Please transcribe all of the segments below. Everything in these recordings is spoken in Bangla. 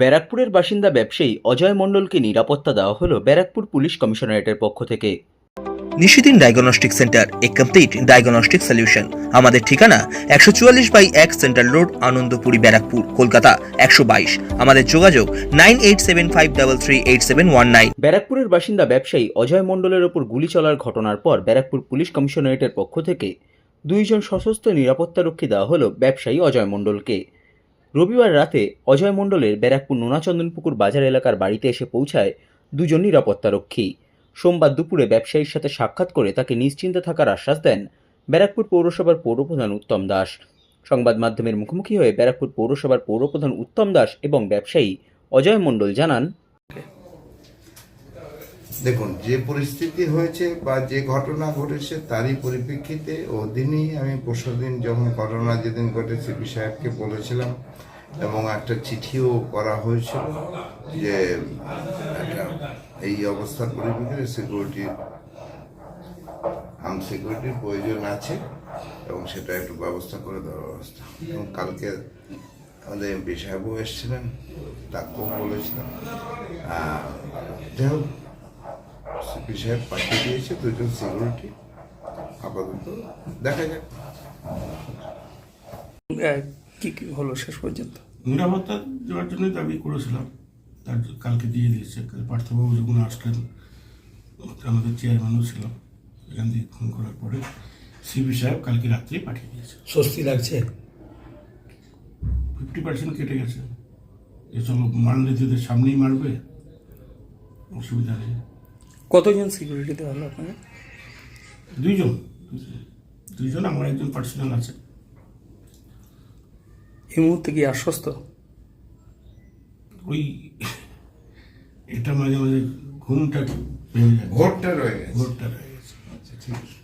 ব্যারাকপুরের বাসিন্দা ব্যবসায়ী অজয় মণ্ডলকে নিরাপত্তা দেওয়া হলো ব্যারাকপুর পুলিশ কমিশনারেটের পক্ষ থেকে। নিশিদিন ডায়াগনস্টিক সেন্টার এ কমপ্লিট ডায়াগনস্টিক সলিউশন। আমাদের ঠিকানা একশো চুয়াল্লিশ বাই এক সেন্ট্রাল রোড আনন্দপুরি ব্যারাকপুর কলকাতা একশো বাইশ। আমাদের যোগাযোগ nine eight seven five double three eight seven one nine. ব্যারাকপুরের বাসিন্দা ব্যবসায়ী অজয় মণ্ডলের ওপর গুলি চলার ঘটনার পর ব্যারাকপুর পুলিশ কমিশনারেটের পক্ষ থেকে দুইজন সশস্ত্র নিরাপত্তারক্ষী দেওয়া হলো ব্যবসায়ী অজয় মণ্ডলকে। রবিবার রাতে অজয় মণ্ডলের ব্যারাকপুর নোনাচন্দনপুকুর বাজার এলাকার বাড়িতে এসে পৌঁছায় দুজন নিরাপত্তারক্ষী। সোমবার দুপুরে ব্যবসায়ীর সাথে সাক্ষাৎ করে তাকে নিশ্চিন্তে থাকার আশ্বাস দেন ব্যারাকপুর পৌরসভার পৌরপ্রধান উত্তম দাস। সংবাদ মাধ্যমের মুখোমুখি হয়ে ব্যারাকপুর পৌরসভার পৌরপ্রধান উত্তম দাস এবং ব্যবসায়ী অজয় মণ্ডল জানান দেখুন, যে পরিস্থিতি হয়েছে বা যে ঘটনা ঘটেছে তারই পরিপ্রেক্ষিতে ওদিনই আমি পরশুদিন যখন ঘটনা যেদিন ঘটে সিপি সাহেবকে বলেছিলাম এবং একটা চিঠিও করা হয়েছিল যে এই অবস্থার পরিপ্রেক্ষিতে সিকিউরিটি আর্ম সিকিউরিটির প্রয়োজন আছে এবং সেটা একটু ব্যবস্থা করে দেওয়ার ব্যবস্থা। এবং কালকে আমাদের এমপি সাহেবও এসেছিলেন, তাকেও বলেছিলাম। যাই হোক সিপি সাহেব পাঠিয়ে দিয়েছে দুজন সিকিউরিটি আপাতত দেখা যাক। কি কি হলো শেষ পর্যন্ত? নিরাপত্তা দেওয়ার জন্যই দাবি করেছিলাম। তার কালকে দিয়ে দিয়েছে। কাল পার্থবাবু যখন আসলেন আমাদের চেয়ারম্যানও ছিল এখান থেকে ফোন করার পরে সিবি সাহেব কালকে রাত্রেই পাঠিয়ে দিয়েছে। স্বস্তি লাগছে? ফিফটি পার্সেন্ট কেটে গেছে। এ চলো মারলে যদি সামনেই মারবে। অসুবিধা নেই। কতজন সিকিউরিটি দেওয়া হলো আপনাকে দুইজন। দুইজন আমার একজন পার্সোনাল আছে। এই মুহূর্তে কি আশ্বস্ত? ওই এটা মাঝে মাঝে ঘুমটা ভেঙে যায়। ভোটটা রয়ে গেছে। ঘোরটা রয়ে গেছে। আচ্ছা ঠিক আছে।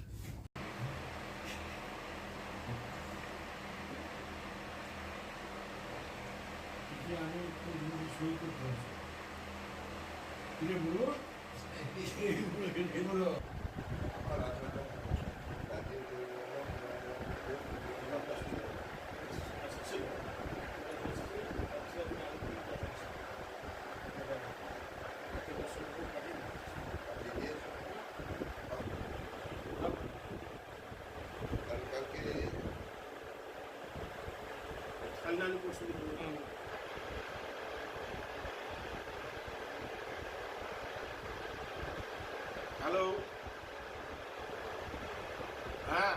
Hiçbir şey yok. হ্যালো হ্যাঁ